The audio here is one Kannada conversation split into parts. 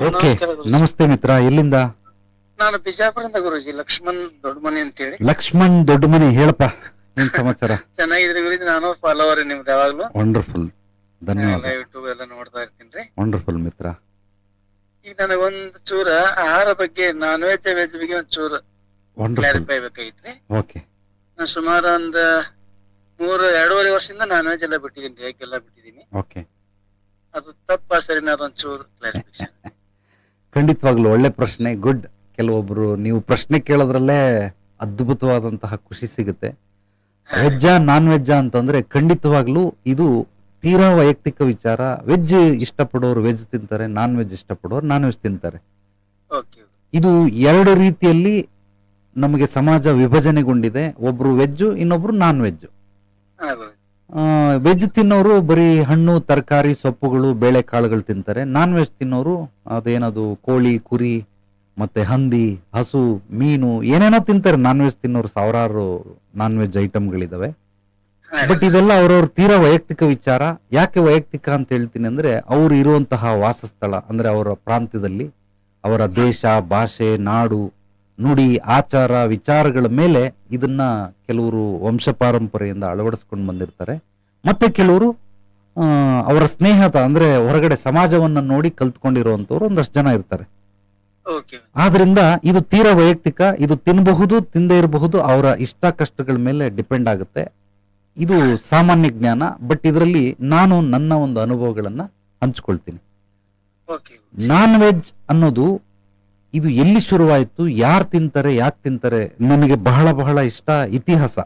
ಓಕೆ ನಮಸ್ತೆ ಮಿತ್ರ ಎಲ್ಲಿಂದ? ನಾನು ಬಿಜಾಪುರದಿಂದ ಗುರುಜಿ ಲಕ್ಷ್ಮಣ್ ದೊಡ್ಡಮನಿ ಅಂತೇಳಿ. ಲಕ್ಷ್ಮಣ್ ದೊಡ್ಡ ಮನೆ ಹೇಳಪ್ಪ ಏನ್ ಸಮಾಚಾರ. ಚೆನ್ನಾಗಿದ್ರಿ ಗುರುಜಿ ನಾನು ಫಾಲೋವರ್ ನಿಮ್ದು ಯಾವಾಗ್ಲೂ. ವಂಡರ್ಫುಲ್ ಧನ್ಯವಾದ. ಯೂಟ್ಯೂಬ್ ಎಲ್ಲ ನೋಡ್ತಾ ಇರ್ತೀನಿ ವಂಡರ್ಫುಲ್ ಮಿತ್ರ. ಈಗ ನನಗೊಂದ್ ಚೂರ ಆಹಾರ ಬಗ್ಗೆ ನಾನ್ ವೆಜ್ ವೆಜ್ ಬಗ್ಗೆ ಒಂದು ಚೂರ ಕ್ಲಾರಿಫೈ ಬೇಕಾಗಿತ್ರಿ ಓಕೆ. ನಾನು ಸುಮಾರು ಒಂದು ಮೂರು ಎರಡೂವರೆ ವರ್ಷದಿಂದ ನಾನ್ ವೆಜ್ ಎಲ್ಲ ಬಿಟ್ಟಿದ್ದೀನಿ ಎಲ್ಲ ಬಿಟ್ಟಿದ್ದೀನಿ. ಓಕೆ. ಅದು ತಪ್ಪ ಸರಿ ಅದೊಂದ್ ಚೂರು ಕ್ಲಾರಿಫಿಕೇಶನ್ ಖಂಡಿತವಾಗ್ಲು ಒಳ್ಳೆ ಪ್ರಶ್ನೆ ಗುಡ್. ಕೆಲವೊಬ್ರು ನೀವು ಪ್ರಶ್ನೆ ಕೇಳೋದ್ರಲ್ಲೇ ಅದ್ಭುತವಾದಂತಹ ಖುಷಿ ಸಿಗುತ್ತೆ. ವೆಜ್ಜ ನಾನ್ ವೆಜ್ಜ ಅಂತಂದ್ರೆ ಖಂಡಿತವಾಗ್ಲೂ ಇದು ತೀರಾ ವೈಯಕ್ತಿಕ ವಿಚಾರ. ವೆಜ್ ಇಷ್ಟಪಡೋರು ವೆಜ್ ತಿಂತಾರೆ ನಾನ್ ವೆಜ್ ಇಷ್ಟಪಡೋರು ನಾನ್ ವೆಜ್ ತಿಂತಾರೆ ಇದು ಎರಡು ರೀತಿಯಲ್ಲಿ ನಮಗೆ ಸಮಾಜ ವಿಭಜನೆಗೊಂಡಿದೆ. ಒಬ್ರು ವೆಜ್ ಇನ್ನೊಬ್ರು ನಾನ್ ವೆಜ್ ವೆಜ್ ತಿನ್ನೋರು ಬರೀ ಹಣ್ಣು ತರಕಾರಿ ಸೊಪ್ಪುಗಳು ಬೇಳೆ ಕಾಳುಗಳು ತಿಂತಾರೆ. ನಾನ್ ವೆಜ್ ತಿನ್ನೋರು ಅದೇನದು ಕೋಳಿ ಕುರಿ ಮತ್ತೆ ಹಂದಿ ಹಸು ಮೀನು ಏನೇನೋ ತಿಂತಾರೆ. ನಾನ್ ವೆಜ್ ತಿನ್ನೋರು ಸಾವಿರಾರು ನಾನ್ ವೆಜ್ ಐಟಮ್ಗಳಿದಾವೆ ಬಟ್ ಇದೆಲ್ಲ ಅವ್ರವ್ರ ತೀರಾ ವೈಯಕ್ತಿಕ ವಿಚಾರ. ಯಾಕೆ ವೈಯಕ್ತಿಕ ಅಂತ ಹೇಳ್ತೀನಿ ಅಂದ್ರೆ ಅವ್ರು ಇರುವಂತಹ ವಾಸಸ್ಥಳ ಅಂದ್ರೆ ಅವರ ಪ್ರಾಂತ್ಯದಲ್ಲಿ ಅವರ ದೇಶ ಭಾಷೆ ನಾಡು ನುಡಿ ಆಚಾರ ವಿಚಾರಗಳ ಮೇಲೆ ಇದನ್ನ ಕೆಲವರು ವಂಶ ಪಾರಂಪರೆಯಿಂದ ಅಳವಡಿಸ್ಕೊಂಡು ಬಂದಿರ್ತಾರೆ. ಮತ್ತೆ ಕೆಲವರು ಅವರ ಸ್ನೇಹತ ಅಂದ್ರೆ ಹೊರಗಡೆ ಸಮಾಜವನ್ನ ನೋಡಿ ಕಲ್ತ್ಕೊಂಡಿರುವಂತವ್ರು ಒಂದಷ್ಟು ಜನ ಇರ್ತಾರೆ. ಆದ್ರಿಂದ ಇದು ತೀರಾ ವೈಯಕ್ತಿಕ ಇದು ತಿನ್ನಬಹುದು ತಿಂದೇ ಇರಬಹುದು ಅವರ ಇಷ್ಟ ಕಷ್ಟಗಳ ಮೇಲೆ ಡಿಪೆಂಡ್ ಆಗುತ್ತೆ. ಇದು ಸಾಮಾನ್ಯ ಜ್ಞಾನ ಬಟ್ ಇದರಲ್ಲಿ ನಾನು ನನ್ನ ಒಂದು ಅನುಭವಗಳನ್ನ ಹಂಚ್ಕೊಳ್ತೀನಿ. ನಾನ್ ವೆಜ್ ಅನ್ನೋದು ಇದು ಎಲ್ಲಿ ಶುರುವಾಯಿತು ಯಾರು ತಿಂತಾರೆ ಯಾಕೆ ತಿಂತಾರೆ ನನಗೆ ಬಹಳ ಬಹಳ ಇಷ್ಟ ಇತಿಹಾಸ.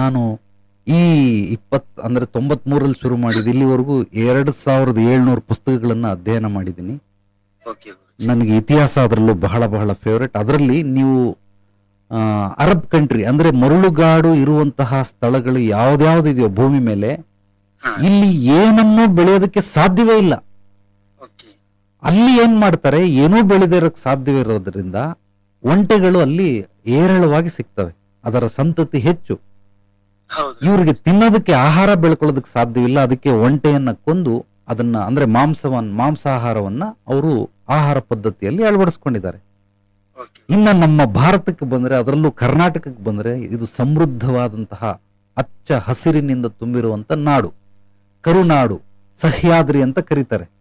ನಾನು ಈ ಇಪ್ಪತ್ ಅಂದ್ರೆ ತೊಂಬತ್ ಮೂರಲ್ಲಿ ಶುರು ಮಾಡಿದ ಇಲ್ಲಿವರೆಗೂ ಎರಡು ಸಾವಿರದ ಏಳ್ನೂರು ಪುಸ್ತಕಗಳನ್ನು ಅಧ್ಯಯನ ಮಾಡಿದ್ದೀನಿ. ನನಗೆ ಇತಿಹಾಸ ಅದರಲ್ಲೂ ಬಹಳ ಬಹಳ ಫೇವ್ರೆಟ್ ಅದರಲ್ಲಿ ನೀವು ಅರಬ್ ಕಂಟ್ರಿ ಅಂದ್ರೆ ಮರಳುಗಾಡು ಇರುವಂತಹ ಸ್ಥಳಗಳು ಯಾವ್ದ್ಯಾವ್ದಿದೆಯೋ ಭೂಮಿ ಮೇಲೆ ಇಲ್ಲಿ ಏನನ್ನೂ ಬೆಳೆಯೋದಕ್ಕೆ ಸಾಧ್ಯವೇ ಇಲ್ಲ. ಅಲ್ಲಿ ಏನ್ ಮಾಡ್ತಾರೆ? ಏನೂ ಬೆಳೆದಿರೋಕ್ ಸಾಧ್ಯವಿರೋದ್ರಿಂದ ಒಂಟೆಗಳು ಅಲ್ಲಿ ಏರಳವಾಗಿ ಸಿಗ್ತವೆ. ಅದರ ಸಂತತಿ ಹೆಚ್ಚು. ಇವ್ರಿಗೆ ತಿನ್ನೋದಕ್ಕೆ ಆಹಾರ ಬೆಳ್ಕೊಳ್ಳೋದಕ್ಕೆ ಸಾಧ್ಯವಿಲ್ಲ. ಅದಕ್ಕೆ ಒಂಟೆಯನ್ನ ಕೊಂದು ಅದನ್ನ ಅಂದ್ರೆ ಮಾಂಸವನ್ನ ಮಾಂಸಾಹಾರವನ್ನ ಅವರು ಆಹಾರ ಪದ್ಧತಿಯಲ್ಲಿ ಅಳವಡಿಸ್ಕೊಂಡಿದ್ದಾರೆ. ಇನ್ನ ನಮ್ಮ ಭಾರತಕ್ಕೆ ಬಂದ್ರೆ ಅದರಲ್ಲೂ ಕರ್ನಾಟಕಕ್ಕೆ ಬಂದ್ರೆ ಇದು ಸಮೃದ್ಧವಾದಂತಹ ಅಚ್ಚ ಹಸಿರಿನಿಂದ ತುಂಬಿರುವಂತ ನಾಡು. ಕರುನಾಡು ಸಹ್ಯಾದ್ರಿ ಅಂತ ಕರೀತಾರೆ.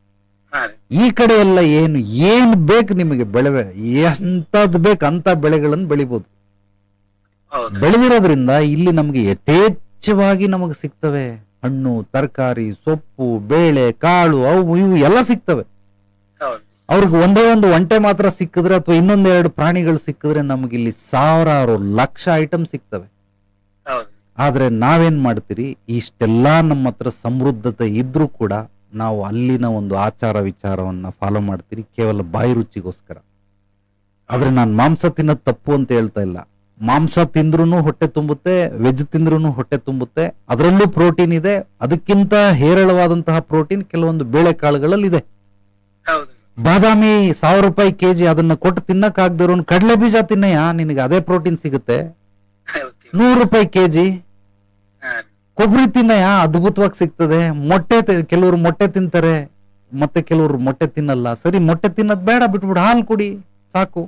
ಈ ಕಡೆ ಎಲ್ಲ ಏನು ಏನು ಬೇಕು ನಿಮಗೆ ಬೆಳೆವೆ? ಎಂತದ್ ಬೇಕು ಅಂತ ಬೆಳೆಗಳನ್ನು ಬೆಳಿಬಹುದು ಹೌದು. ಬೆಳೆದಿರೋದ್ರಿಂದ ಇಲ್ಲಿ ನಮಗೆ ಯಥೇಚ್ಛವಾಗಿ ನಮಗೆ ಸಿಗ್ತವೆ. ಹಣ್ಣು ತರಕಾರಿ ಸೊಪ್ಪು ಬೇಳೆ ಕಾಳು ಅವು ಇವು ಎಲ್ಲ ಸಿಗ್ತವೆ. ಅವ್ರಿಗೆ ಒಂದೇ ಒಂದು ಒಂಟೆ ಮಾತ್ರ ಸಿಕ್ಕಿದ್ರೆ ಅಥವಾ ಇನ್ನೊಂದೆರಡು ಪ್ರಾಣಿಗಳು ಸಿಕ್ಕಿದ್ರೆ ನಮಗೆ ಇಲ್ಲಿ ಸಾವಿರಾರು ಲಕ್ಷ ಐಟಮ್ ಸಿಗ್ತವೆ. ಆದ್ರೆ ನಾವೇನ್ ಮಾಡ್ತೀರಿ? ಇಷ್ಟೆಲ್ಲಾ ನಮ್ಮ ಹತ್ರ ಸಮೃದ್ಧತೆ ಇದ್ರೂ ಕೂಡ ನಾವು ಅಲ್ಲಿನ ಒಂದು ಆಚಾರ ವಿಚಾರವನ್ನ ಫಾಲೋ ಮಾಡ್ತೀರಿ ಕೇವಲ ಬಾಯಿ ರುಚಿಗೋಸ್ಕರ. ಆದ್ರೆ ನಾನು ಮಾಂಸ ತಿನ್ನೋದು ತಪ್ಪು ಅಂತ ಹೇಳ್ತಾ ಇಲ್ಲ. ಮಾಂಸ ತಿಂದ್ರೂ ಹೊಟ್ಟೆ ತುಂಬುತ್ತೆ ವೆಜ್ ತಿಂದ್ರೂ ಹೊಟ್ಟೆ ತುಂಬುತ್ತೆ ಅದರಲ್ಲೂ ಪ್ರೋಟೀನ್ ಇದೆ ಅದಕ್ಕಿಂತ ಹೇರಳವಾದಂತಹ ಪ್ರೋಟೀನ್ ಕೆಲವೊಂದು ಬೇಳೆಕಾಳುಗಳಲ್ಲಿ ಇದೆ ಬಾದಾಮಿ ಸಾವಿರ ರೂಪಾಯಿ ಕೆಜಿ ಅದನ್ನ ಕೊಟ್ಟು ತಿನ್ನಕ್ ಆಗದಿರೋ ಕಡಲೆ ಬೀಜ ತಿನ್ನಯ್ಯ? ನಿನಗೆ ಅದೇ ಪ್ರೋಟೀನ್ ಸಿಗುತ್ತೆ. ನೂರು ರೂಪಾಯಿ ಕೆಜಿ. ಕೊಬ್ಬರಿ ತಿನ್ನಯ ಅದ್ಭುತವಾಗಿ ಸಿಗ್ತದೆ. ಮೊಟ್ಟೆ ಕೆಲವರು ಮೊಟ್ಟೆ ತಿಂತಾರೆ, ಮತ್ತೆ ಕೆಲವರು ಮೊಟ್ಟೆ ತಿನ್ನಲ್ಲ. ಸರಿ, ಮೊಟ್ಟೆ ತಿನ್ನೋದು ಬೇಡ, ಬಿಟ್ಬಿಡು, ಹಾಲು ಕುಡಿ, ಸಾಕು.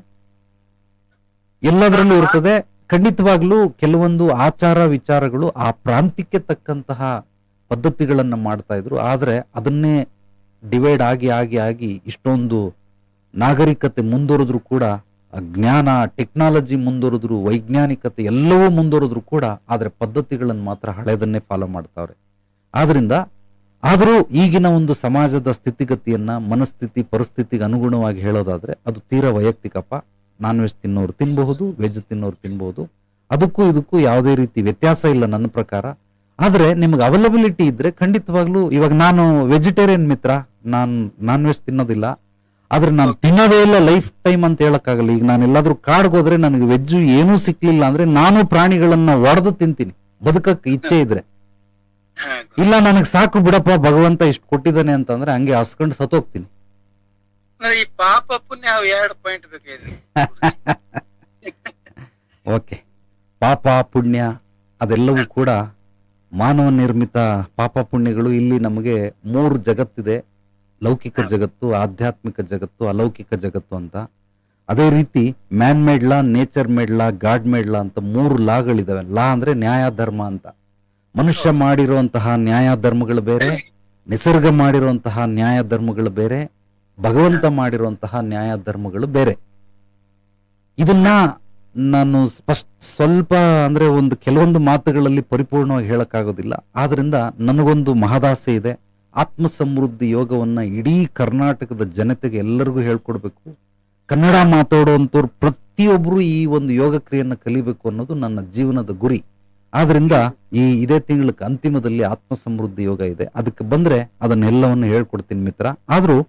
ಎಲ್ಲದರಲ್ಲೂ ಇರ್ತದೆ. ಖಂಡಿತವಾಗ್ಲೂ ಕೆಲವೊಂದು ಆಚಾರ ವಿಚಾರಗಳು ಆ ಪ್ರಾಂತ್ಯಕ್ಕೆ ತಕ್ಕಂತಹ ಪದ್ಧತಿಗಳನ್ನು ಮಾಡ್ತಾ ಇದ್ರು. ಆದರೆ ಅದನ್ನೇ ಡಿವೈಡ್ ಆಗಿ ಆಗಿ ಆಗಿ ಇಷ್ಟೊಂದು ನಾಗರಿಕತೆ ಮುಂದುವರೆದ್ರೂ ಕೂಡ ಜ್ಞಾನ ಟೆಕ್ನಾಲಜಿ ಮುಂದುವರೆದ್ರು, ವೈಜ್ಞಾನಿಕತೆ ಎಲ್ಲವೂ ಮುಂದುವರೆದ್ರು ಕೂಡ ಆದರೆ ಪದ್ಧತಿಗಳನ್ನು ಮಾತ್ರ ಹಳೆದನ್ನೇ ಫಾಲೋ ಮಾಡ್ತಾವ್ರೆ. ಆದ್ದರಿಂದ ಆದರೂ ಈಗಿನ ಒಂದು ಸಮಾಜದ ಸ್ಥಿತಿಗತಿಯನ್ನು, ಮನಸ್ಥಿತಿ, ಪರಿಸ್ಥಿತಿಗೆ ಅನುಗುಣವಾಗಿ ಹೇಳೋದಾದ್ರೆ ಅದು ತೀರಾ ವೈಯಕ್ತಿಕಪ್ಪ. ನಾನ್ ವೆಜ್ ತಿನ್ನೋರು ತಿನ್ನಬಹುದು ವೆಜ್ ತಿನ್ನೋರು ತಿನ್ಬೋದು ಅದಕ್ಕೂ ಇದಕ್ಕೂ ಯಾವುದೇ ರೀತಿ ವ್ಯತ್ಯಾಸ ಇಲ್ಲ ನನ್ನ ಪ್ರಕಾರ. ಆದರೆ ನಿಮ್ಗೆ ಅವೈಲಬಿಲಿಟಿ ಇದ್ದರೆ ಖಂಡಿತವಾಗ್ಲೂ ಇವಾಗ ನಾನು ವೆಜಿಟೇರಿಯನ್ ಮಿತ್ರ, ನಾನು ನಾನ್ ವೆಜ್ ತಿನ್ನೋದಿಲ್ಲ. ಆದ್ರೆ ನಾನು ತಿನ್ನೋದೇ ಇಲ್ಲ ಲೈಫ್ ಟೈಮ್ ಅಂತ ಹೇಳಕ್ಕಾಗಲ್ಲ. ಈಗ ನಾನು ಎಲ್ಲಾದ್ರೂ ಕಾಡ್ಗೆ ಹೋದ್ರೆ ನನಗೆ ವೆಜ್ಜು ಏನೂ ಸಿಕ್ಲಿಲ್ಲ ಅಂದ್ರೆ ನಾನು ಪ್ರಾಣಿಗಳನ್ನ ಒಡೆದು ತಿಂತೀನಿ. ಬದುಕಕ್ಕೆ ಇಚ್ಛೆ ಇದ್ರೆ. ಇಲ್ಲ ನನಗೆ ಸಾಕು ಬಿಡಪ್ಪ ಭಗವಂತ ಇಷ್ಟು ಕೊಟ್ಟಿದ್ದಾನೆ ಅಂತಂದ್ರೆ ಹಂಗೆ ಹಸ್ಕೊಂಡು ಸತ್ತೋಗ್ತೀನಿ. ಪಾಪ ಪುಣ್ಯ ಎರಡು ಪಾಯಿಂಟ್ ಓಕೆ ಪಾಪ ಪುಣ್ಯ ಅದೆಲ್ಲವೂ ಕೂಡ ಮಾನವ ನಿರ್ಮಿತ ಪಾಪ ಪುಣ್ಯಗಳು ಇಲ್ಲಿ ನಮಗೆ ಮೂರು ಜಗತ್ತಿದೆ. ಲೌಕಿಕ ಜಗತ್ತು ಆಧ್ಯಾತ್ಮಿಕ ಜಗತ್ತು ಅಲೌಕಿಕ ಜಗತ್ತು ಅಂತ. ಅದೇ ರೀತಿ man made law nature made law god made law ಅಂತ ಮೂರು ಲಾಗಳಿದಾವೆ. ಲಾ ಅಂದ್ರೆ ನ್ಯಾಯ ಧರ್ಮ ಅಂತ. ಮನುಷ್ಯ ಮಾಡಿರುವಂತಹ ನ್ಯಾಯ ಧರ್ಮಗಳು ಬೇರೆ ನಿಸರ್ಗ ಮಾಡಿರುವಂತಹ ನ್ಯಾಯ ಧರ್ಮಗಳು ಬೇರೆ ಭಗವಂತ ಮಾಡಿರುವಂತಹ ನ್ಯಾಯ ಧರ್ಮಗಳು ಬೇರೆ. ಇದನ್ನ ನಾನು ಸ್ಪಷ್ಟ ಸ್ವಲ್ಪ ಅಂದ್ರೆ ಒಂದು ಕೆಲವೊಂದು ಮಾತುಗಳಲ್ಲಿ ಪರಿಪೂರ್ಣವಾಗಿ ಹೇಳಕ್ಕಾಗೋದಿಲ್ಲ. ಆದ್ರಿಂದ ನನಗೊಂದು ಮಹದಾಸೆ ಇದೆ. ಆತ್ಮ ಸಮೃದ್ಧಿ ಯೋಗವನ್ನ ಇಡೀ ಕರ್ನಾಟಕದ ಜನತೆಗೆ ಎಲ್ಲರಿಗೂ ಹೇಳ್ಕೊಡ್ಬೇಕು. ಕನ್ನಡ ಮಾತಾಡುವಂಥವ್ರು ಪ್ರತಿಯೊಬ್ಬರು ಈ ಒಂದು ಯೋಗ ಕ್ರಿಯೆಯನ್ನು ಕಲಿಬೇಕು ಅನ್ನೋದು ನನ್ನ ಜೀವನದ ಗುರಿ. ಆದ್ರಿಂದ ಈ ಇದೇ ತಿಂಗಳ ಅಂತಿಮದಲ್ಲಿ ಆತ್ಮ ಸಮೃದ್ಧಿ ಯೋಗ ಇದೆ. ಅದಕ್ಕೆ ಬಂದ್ರೆ ಅದನ್ನೆಲ್ಲವನ್ನು ಹೇಳ್ಕೊಡ್ತೀನಿ ಮಿತ್ರ. ಆದ್ರೂ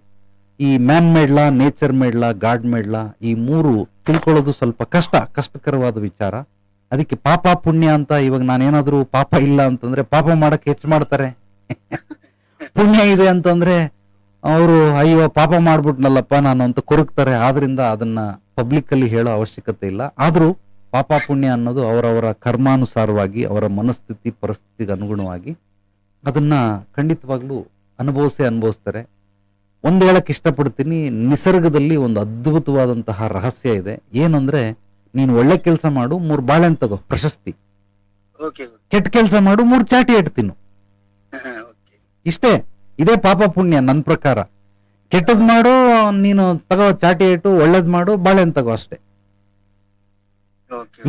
ಈ man made law nature made law god made law ಈ ಮೂರು ತಿಳ್ಕೊಳ್ಳೋದು ಸ್ವಲ್ಪ ಕಷ್ಟ, ಕಷ್ಟಕರವಾದ ವಿಚಾರ. ಅದಕ್ಕೆ ಪಾಪ ಪುಣ್ಯ ಅಂತ ಇವಾಗ ನಾನೇನಾದ್ರೂ ಪಾಪ ಇಲ್ಲ ಅಂತಂದ್ರೆ ಪಾಪ ಮಾಡಕ್ಕೆ ಹೆಚ್ಚು ಮಾಡ್ತಾರೆ. ಪುಣ್ಯ ಇದೆ ಅಂತಂದ್ರೆ ಅವರು ಅಯ್ಯೋ ಪಾಪ ಮಾಡ್ಬಿಟ್ನಲ್ಲಪ್ಪ ನಾನು ಅಂತ ಕೊರಗ್ತಾರೆ. ಆದ್ರಿಂದ ಅದನ್ನ ಪಬ್ಲಿಕ್ ಅಲ್ಲಿ ಹೇಳೋ ಅವಶ್ಯಕತೆ ಇಲ್ಲ. ಆದ್ರೂ ಪಾಪ ಪುಣ್ಯ ಅನ್ನೋದು ಅವರವರ ಕರ್ಮಾನುಸಾರವಾಗಿ ಅವರ ಮನಸ್ಥಿತಿ ಪರಿಸ್ಥಿತಿಗೆ ಅನುಗುಣವಾಗಿ ಅದನ್ನ ಖಂಡಿತವಾಗ್ಲೂ ಅನುಭವಿಸೇ ಅನುಭವಿಸ್ತಾರೆ. ಒಂದ್ ಹೇಳಕ್ ಇಷ್ಟಪಡ್ತೀನಿ ನಿಸರ್ಗದಲ್ಲಿ ಒಂದು ಅದ್ಭುತವಾದಂತಹ ರಹಸ್ಯ ಇದೆ. ಏನಂದ್ರೆ ನೀನು ಒಳ್ಳೆ ಕೆಲಸ ಮಾಡು ಮೂರ್ ಬಾಳೆನ್ ತಗೋ ಪ್ರಶಸ್ತಿ. ಕೆಟ್ಟ ಕೆಲಸ ಮಾಡು ಮೂರ್ ಚಾಟಿ ಇಡ್ತೀನಿ ಓಕೆ ಇಷ್ಟೇ ಇದೇ ಪಾಪ ಪುಣ್ಯ ನನ್ನ ಪ್ರಕಾರ. ಕೆಟ್ಟದ್ ಮಾಡು ನೀನು ತಗೋ ಚಾಟಿ ಇಟ್ಟು ಒಳ್ಳೇದ್ ಮಾಡು ಬಾಳೆಹಣ್ಣು ತಗೋ ಅಷ್ಟೇ.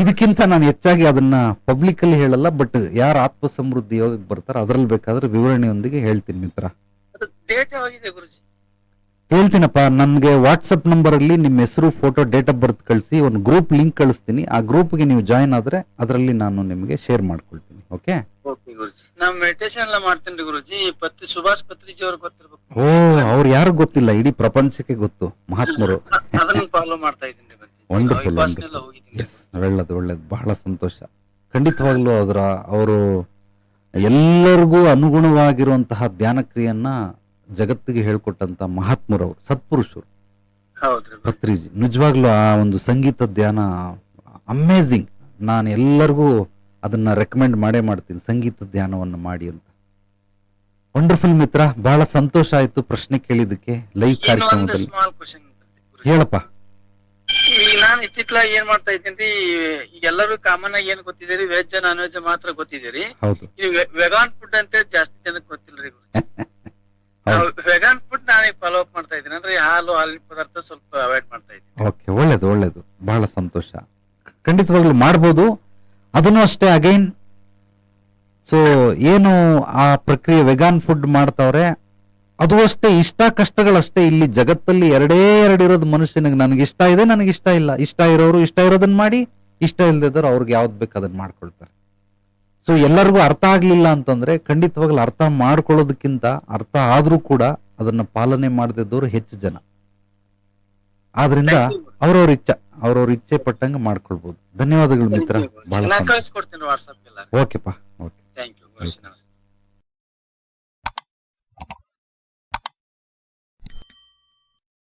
ಇದಕ್ಕಿಂತ ನಾನು ಹೆಚ್ಚಾಗಿ ಅದನ್ನ ಪಬ್ಲಿಕ್ ಅಲ್ಲಿ ಹೇಳಲ್ಲ ಬಟ್ ಯಾರು ಆತ್ಮ ಸಮೃದ್ಧಿ ಯೋಗಕ್ಕೆ ಬರ್ತಾರ ಅದ್ರಲ್ಲಿ ಬೇಕಾದ್ರೆ ವಿವರಣೆಯೊಂದಿಗೆ ಹೇಳ್ತೀನಿ ಮಿತ್ರ. ಹೇಳ್ತೀನಪ್ಪ ನನ್ಗೆ ವಾಟ್ಸಪ್ ನಂಬರ್ ಅಲ್ಲಿ ನಿಮ್ಮ ಹೆಸರು ಫೋಟೋ ಡೇಟ್ ಆಫ್ ಬರ್ತ್ ಕಳಿಸಿ ಒಂದು ಗ್ರೂಪ್ ಲಿಂಕ್ ಕಳಿಸ್ತೀನಿ. ಆ ಗ್ರೂಪ್ಗೆ ನೀವು ಜಾಯಿನ್ ಆದ್ರೆ ಅದರಲ್ಲಿ ನಾನು ನಿಮಗೆ ಶೇರ್ ಮಾಡ್ಕೊಳ್ತೀನಿ ಓಕೆ ಓಕೆ ಗುರುಜಿ. ನಾ ಮೆಡಿಟೇಷನ್ ಎಲ್ಲ ಮಾಡ್ತೇನ್ರಿ ಗುರುಜಿ. ಪತ್ರಿ ಸುಭಾಷ್ ಪತ್ರಿಜಿ ಅವ್ರಿಗೆ ಗೊತ್ತಿರ್ಬೇಕು. ಓ ಅವ್ರು ಯಾರು ಗೊತ್ತಿಲ್ಲ? ಇಡೀ ಪ್ರಪಂಚಕ್ಕೆ ಗೊತ್ತು ಮಹಾತ್ಮರು. ಅದನ್ನ ಫಾಲೋ ಮಾಡ್ತಾ ಇದ್ದೀನಿ ವಂಡರ್ಫುಲ್. ಎಸ್ ಒಳ್ಳೇದು ಒಳ್ಳೇದು. ಬಹಳ ಸಂತೋಷ. ಖಂಡಿತವಾಗ್ಲೂ ಅದರ ಅವರು ಎಲ್ಲರಿಗೂ ಅನುಗುಣವಾಗಿರುವಂತಹ ಧ್ಯಾನ ಕ್ರಿಯೆಯನ್ನ ಜಗತ್ತಿಗೆ ಹೇಳ್ಕೊಟ್ಟಂತ ಮಹಾತ್ಮರವರು ಸತ್ಪುರುಷರು. ಪತ್ರಿಜಿ ನಿಜವಾಗ್ಲೂ ಆ ಒಂದು ಸಂಗೀತ ಧ್ಯಾನ ಅಮೇಝಿಂಗ್ ನಾನು ಎಲ್ಲರಿಗೂ ಅದನ್ನ ರೆಕಮೆಂಡ್ ಮಾಡೇ ಮಾಡ್ತೀನಿ ಸಂಗೀತ ಧ್ಯಾನವನ್ನು ಮಾಡಿ ಅಂತ. ವಂಡರ್ಫುಲ್ ಮಿತ್ರ ಬಹಳ ಸಂತೋಷ ಆಯ್ತು ಪ್ರಶ್ನೆ ಕೇಳಿದ್ದಕ್ಕೆ ಲೈವ್ ಕಾರ್ಯಕ್ರಮದಲ್ಲಿ. ಹೇಳಪ್ಪ. ಈಗ ನಾನು ಇತ್ತಿತ್ತಲಾಗ ಏನ್ ಮಾಡ್ತಾ ಇದ್ದೀನಿ ಈಗ ಎಲ್ಲರೂ ಕಾಮನ್ ಆಗಿ ಏನ್ ಗೊತ್ತಿದ್ದೀರಿ ವೆಜ್ ನಾನ್ ವೆಜ್ ಮಾತ್ರ ಗೊತ್ತಿದ್ದೀರಿ ವೆಗಾನ್ ಫುಡ್ ಅಂತ ಜಾಸ್ತಿ ಜನಕ್ಕೆ ಗೊತ್ತಿಲ್ರಿ. ವೆಗಾನ್ ಫುಡ್ ನಾನು ಫಾಲೋ ಅಪ್ ಮಾಡ್ತಾ ಇದ್ದೀನಿ. ಅಂದ್ರೆ ಹಾಲು ಹಾಲಿನ ಪದಾರ್ಥ ಸ್ವಲ್ಪ ಅವಾಯ್ಡ್ ಮಾಡ್ತಾ ಇದ್ದೀನಿ. ಓಕೆ ಒಳ್ಳೇದು ಒಳ್ಳೇದು. ಬಹಳ ಸಂತೋಷ. ಖಂಡಿತವಾಗ್ಲೂ ಮಾಡ್ಬೋದು. ಅದನ್ನು ಅಷ್ಟೇ ಅಗೈನ್ ಸೊ ಏನು ಆ ಪ್ರಕ್ರಿಯೆ ವೆಗಾನ್ ಫುಡ್ ಮಾಡ್ತಾವ್ರೆ, ಅದು ಅಷ್ಟೇ, ಇಷ್ಟ ಕಷ್ಟಗಳಷ್ಟೇ ಇಲ್ಲಿ ಜಗತ್ತಲ್ಲಿ ಎರಡೇ ಎರಡು ಇರೋದು ಮನುಷ್ಯನಿಗೆ ನನಗೆ ಇಷ್ಟ ಇದೆ, ನನಗೆ ಇಷ್ಟ ಇಲ್ಲ. ಇಷ್ಟ ಇರೋರು ಇಷ್ಟ ಇರೋದನ್ನ ಮಾಡಿ, ಇಷ್ಟ ಇಲ್ದಿದ್ದವ್ರು ಅವ್ರಿಗೆ ಯಾವ್ದು ಬೇಕು ಅದನ್ನ ಮಾಡ್ಕೊಳ್ತಾರೆ. ಸೊ ಎಲ್ಲರಿಗೂ ಅರ್ಥ ಆಗ್ಲಿಲ್ಲ ಅಂತಂದ್ರೆ ಖಂಡಿತವಾಗ್ಲೂ ಅರ್ಥ ಮಾಡ್ಕೊಳ್ಳೋದಕ್ಕಿಂತ ಅರ್ಥ ಆದ್ರೂ ಕೂಡ ಅದನ್ನ ಪಾಲನೆ ಮಾಡದಿದ್ದವರು ಹೆಚ್ಚು ಜನ. ಆದ್ರಿಂದ. ಅವ್ರವ್ರ ಇಚ್ಛೆ ಅವ್ರವ್ರ ಇಚ್ಛೆ ಪಟ್ಟಂಗೆ ಮಾಡ್ಕೊಳ್ಬಹುದು ಧನ್ಯವಾದಗಳು ಮಿತ್ರ. ಬಹಳ ಓಕೆಪ್ಪ. ಓಕೆ. Thank you